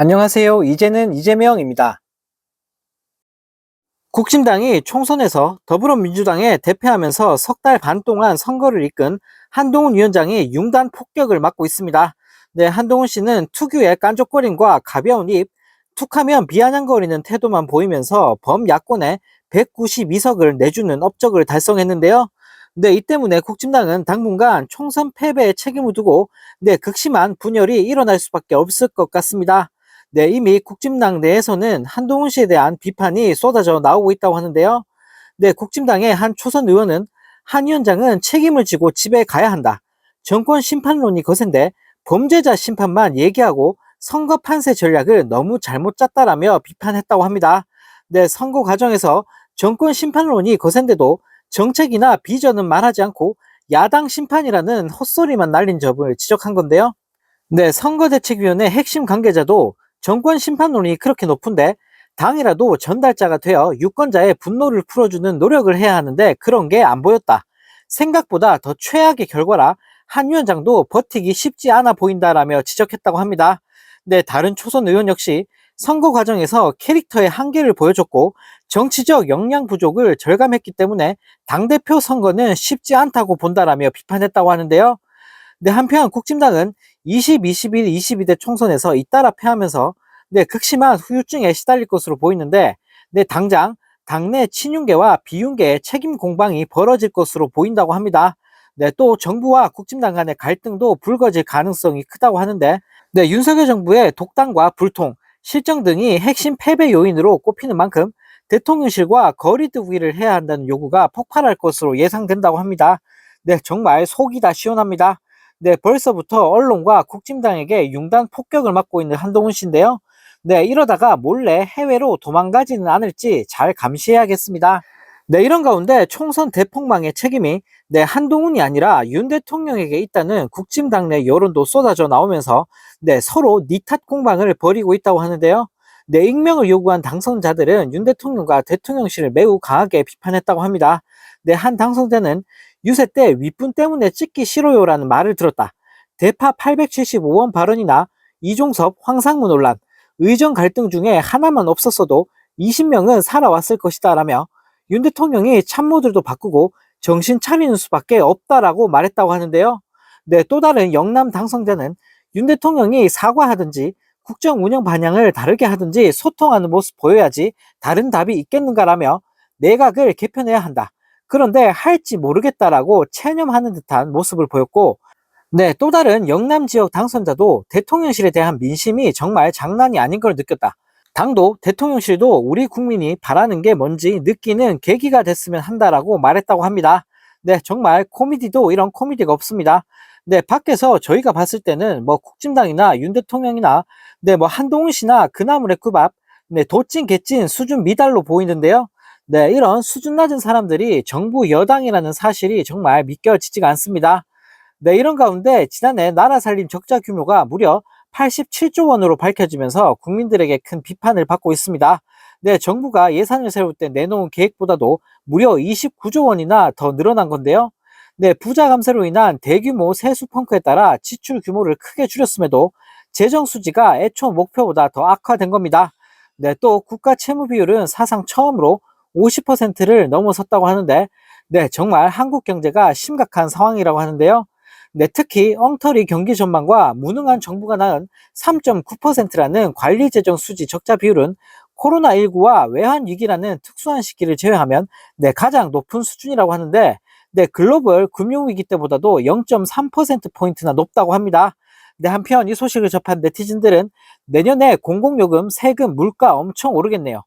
안녕하세요. 이제는 이재명입니다. 국힘당이 총선에서 더불어민주당에 대표하면서 석 달 반 동안 선거를 이끈 한동훈 위원장이 융단 폭격을 맞고 있습니다. 네, 한동훈 씨는 특유의 깐족거림과 가벼운 입, 툭하면 비아냥거리는 태도만 보이면서 범야권에 192석을 내주는 업적을 달성했는데요. 네, 이 때문에 국힘당은 당분간 총선 패배에 책임을 두고 네, 극심한 분열이 일어날 수밖에 없을 것 같습니다. 네, 이미 국힘당 내에서는 한동훈 씨에 대한 비판이 쏟아져 나오고 있다고 하는데요. 네, 국힘당의 한 초선 의원은 한 위원장은 책임을 지고 집에 가야 한다. 정권 심판론이 거센데 범죄자 심판만 얘기하고 선거 판세 전략을 너무 잘못 짰다라며 비판했다고 합니다. 네, 선거 과정에서 정권 심판론이 거센데도 정책이나 비전은 말하지 않고 야당 심판이라는 헛소리만 날린 점을 지적한 건데요. 네, 선거대책위원회 핵심 관계자도 정권 심판론이 그렇게 높은데 당이라도 전달자가 되어 유권자의 분노를 풀어주는 노력을 해야 하는데 그런 게 안 보였다. 생각보다 더 최악의 결과라 한 위원장도 버티기 쉽지 않아 보인다라며 지적했다고 합니다. 네, 다른 초선 의원 역시 선거 과정에서 캐릭터의 한계를 보여줬고 정치적 역량 부족을 절감했기 때문에 당대표 선거는 쉽지 않다고 본다라며 비판했다고 하는데요. 네, 한편 국힘당은 20, 21, 22대 총선에서 잇따라 패하면서 네, 극심한 후유증에 시달릴 것으로 보이는데 네, 당장 당내 친윤계와 비윤계의 책임 공방이 벌어질 것으로 보인다고 합니다. 네, 또 정부와 국힘당 간의 갈등도 불거질 가능성이 크다고 하는데 네, 윤석열 정부의 독단과 불통, 실정 등이 핵심 패배 요인으로 꼽히는 만큼 대통령실과 거리두기를 해야 한다는 요구가 폭발할 것으로 예상된다고 합니다. 네, 정말 속이 다 시원합니다. 네, 벌써부터 언론과 국힘당에게 융단 폭격을 맞고 있는 한동훈 씨인데요. 네, 이러다가 몰래 해외로 도망가지는 않을지 잘 감시해야겠습니다. 네, 이런 가운데 총선 대폭망의 책임이 네, 한동훈이 아니라 윤 대통령에게 있다는 국힘당 내 여론도 쏟아져 나오면서 네, 서로 니탓 공방을 벌이고 있다고 하는데요. 네, 익명을 요구한 당선자들은 윤 대통령과 대통령실을 매우 강하게 비판했다고 합니다. 네, 한 당선자는 유세 때 윗분 때문에 찍기 싫어요라는 말을 들었다. 대파 875원 발언이나 이종섭, 황상무 논란, 의정 갈등 중에 하나만 없었어도 20명은 살아왔을 것이다 라며 윤 대통령이 참모들도 바꾸고 정신 차리는 수밖에 없다라고 말했다고 하는데요. 네, 또 다른 영남 당선자는 윤 대통령이 사과하든지 국정 운영 방향을 다르게 하든지 소통하는 모습 보여야지 다른 답이 있겠는가라며 내각을 개편해야 한다. 그런데 할지 모르겠다라고 체념하는 듯한 모습을 보였고 네, 또 다른 영남 지역 당선자도 대통령실에 대한 민심이 정말 장난이 아닌 걸 느꼈다. 당도 대통령실도 우리 국민이 바라는 게 뭔지 느끼는 계기가 됐으면 한다라고 말했다고 합니다. 네, 정말 코미디도 이런 코미디가 없습니다. 네, 밖에서 저희가 봤을 때는 뭐 국진당이나 윤 대통령이나 네, 뭐 한동훈 씨나 그나물의 국밥, 네, 도찐 개찐 수준 미달로 보이는데요. 네, 이런 수준 낮은 사람들이 정부 여당이라는 사실이 정말 믿겨지지가 않습니다. 네, 이런 가운데 지난해 나라 살림 적자 규모가 무려 87조 원으로 밝혀지면서 국민들에게 큰 비판을 받고 있습니다. 네, 정부가 예산을 세울 때 내놓은 계획보다도 무려 29조 원이나 더 늘어난 건데요. 네, 부자 감세로 인한 대규모 세수 펑크에 따라 지출 규모를 크게 줄였음에도 재정 수지가 애초 목표보다 더 악화된 겁니다. 네, 또 국가 채무 비율은 사상 처음으로 50%를 넘어섰다고 하는데 네, 정말 한국 경제가 심각한 상황이라고 하는데요. 네, 특히 엉터리 경기 전망과 무능한 정부가 낳은 3.9%라는 관리 재정 수지 적자 비율은 코로나19와 외환 위기라는 특수한 시기를 제외하면 네, 가장 높은 수준이라고 하는데 네, 글로벌 금융위기 때보다도 0.3%포인트나 높다고 합니다. 네, 한편 이 소식을 접한 네티즌들은 내년에 공공요금, 세금, 물가 엄청 오르겠네요.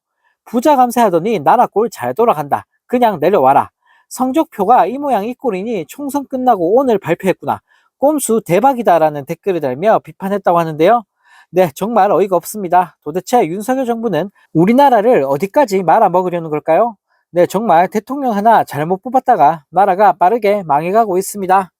부자 감세하더니 나라 꼴 잘 돌아간다. 그냥 내려와라. 성적표가 이 모양 이 꼴이니 총선 끝나고 오늘 발표했구나. 꼼수 대박이다라는 댓글을 달며 비판했다고 하는데요. 네, 정말 어이가 없습니다. 도대체 윤석열 정부는 우리나라를 어디까지 말아먹으려는 걸까요? 네, 정말 대통령 하나 잘못 뽑았다가 나라가 빠르게 망해가고 있습니다.